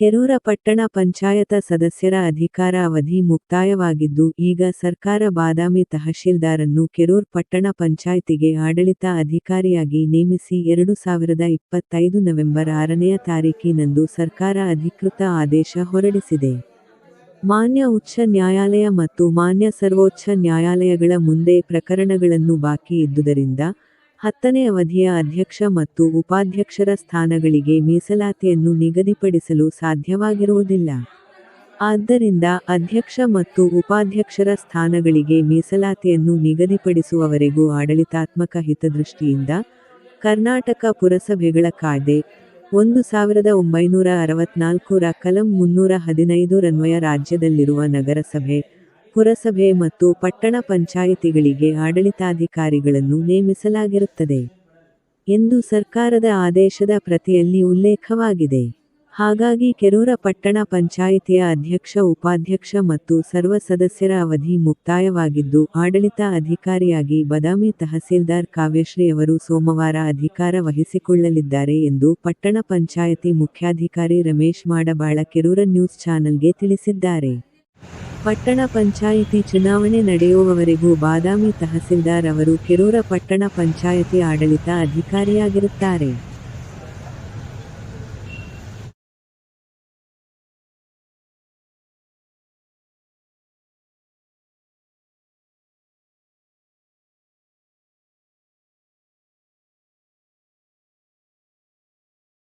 ಕೆರೂರ ಪಟ್ಟಣ ಪಂಚಾಯತ ಸದಸ್ಯರ ಅಧಿಕಾರ ಅವಧಿ ಮುಕ್ತಾಯವಾಗಿದ್ದು ಈಗ ಸರ್ಕಾರ ಬಾದಾಮಿ ತಹಶೀಲ್ದಾರನ್ನು ಕೆರೂರ್ ಪಟ್ಟಣ ಪಂಚಾಯ್ತಿಗೆ ಆಡಳಿತ ಅಧಿಕಾರಿಯಾಗಿ ನೇಮಿಸಿ ಎರಡು ಸಾವಿರದ ಇಪ್ಪತ್ತೈದು ನವೆಂಬರ್ ಆರನೆಯ ತಾರೀಕಿನಂದು ಸರ್ಕಾರ ಅಧಿಕೃತ ಆದೇಶ ಹೊರಡಿಸಿದೆ. ಮಾನ್ಯ ಉಚ್ಚ ನ್ಯಾಯಾಲಯ ಮತ್ತು ಮಾನ್ಯ ಸರ್ವೋಚ್ಚ ನ್ಯಾಯಾಲಯಗಳ ಮುಂದೆ ಪ್ರಕರಣಗಳನ್ನು ಬಾಕಿ ಇದ್ದುದರಿಂದ, ಹತ್ತನೇ ಅವಧಿಯ ಅಧ್ಯಕ್ಷ ಮತ್ತು ಉಪಾಧ್ಯಕ್ಷರ ಸ್ಥಾನಗಳಿಗೆ ಮೀಸಲಾತಿಯನ್ನು ನಿಗದಿಪಡಿಸಲು ಸಾಧ್ಯವಾಗಿರುವುದಿಲ್ಲ. ಆದ್ದರಿಂದ ಅಧ್ಯಕ್ಷ ಮತ್ತು ಉಪಾಧ್ಯಕ್ಷರ ಸ್ಥಾನಗಳಿಗೆ ಮೀಸಲಾತಿಯನ್ನು ನಿಗದಿಪಡಿಸುವವರೆಗೂ ಆಡಳಿತಾತ್ಮಕ ಹಿತದೃಷ್ಟಿಯಿಂದ, ಕರ್ನಾಟಕ ಪುರಸಭೆಗಳ ಕಾಯ್ದೆ, ಒಂದು ಸಾವಿರದ ಒಂಬೈನೂರ ಅರವತ್ನಾಲ್ಕು ರ ಕಲಂ ಮುನ್ನೂರ ಹದಿನೈದು ರನ್ವಯ ರಾಜ್ಯದಲ್ಲಿರುವ ನಗರಸಭೆ, ಪುರಸಭೆ ಮತ್ತು ಪಟ್ಟಣ ಪಂಚಾಯಿತಿಗಳಿಗೆ ಆಡಳಿತಾಧಿಕಾರಿಗಳನ್ನು ನೇಮಿಸಲಾಗಿರುತ್ತದೆ. ಎಂದು ಸರ್ಕಾರದ ಆದೇಶದ ಪ್ರತಿಯಲ್ಲಿ ಉಲ್ಲೇಖವಾಗಿದೆ. ಹಾಗಾಗಿ ಕೆರೂರ ಪಟ್ಟಣ ಪಂಚಾಯಿತಿಯ ಅಧ್ಯಕ್ಷ, ಉಪಾಧ್ಯಕ್ಷ ಮತ್ತು ಸರ್ವ ಸದಸ್ಯರ ಅವಧಿ ಮುಕ್ತಾಯವಾಗಿದ್ದು, ಆಡಳಿತ ಅಧಿಕಾರಿಯಾಗಿ ಬದಾಮಿ ತಹಸೀಲ್ದಾರ್ ಕಾವ್ಯಶ್ರೀ ಅವರು ಸೋಮವಾರ ಅಧಿಕಾರ ವಹಿಸಿಕೊಳ್ಳಲಿದ್ದಾರೆ ಎಂದು ಪಟ್ಟಣ ಪಂಚಾಯಿತಿ ಮುಖ್ಯಾಧಿಕಾರಿ ರಮೇಶ್ ಮಾಡಬಾಳ, ಕೆರೂರ ನ್ಯೂಸ್ ಚಾನೆಲ್ಗೆ ತಿಳಿಸಿದ್ದಾರೆ. ಪಟ್ಟಣ ಪಂಚಾಯಿತಿ ಚುನಾವಣೆ ನಡೆಯುವವರೆಗೂ ಬಾದಾಮಿ ತಹಸೀಲ್ದಾರ್ ಅವರು ಕೆರೂರ ಪಟ್ಟಣ ಪಂಚಾಯಿತಿ ಆಡಳಿತ ಅಧಿಕಾರಿಯಾಗಿರುತ್ತಾರೆ.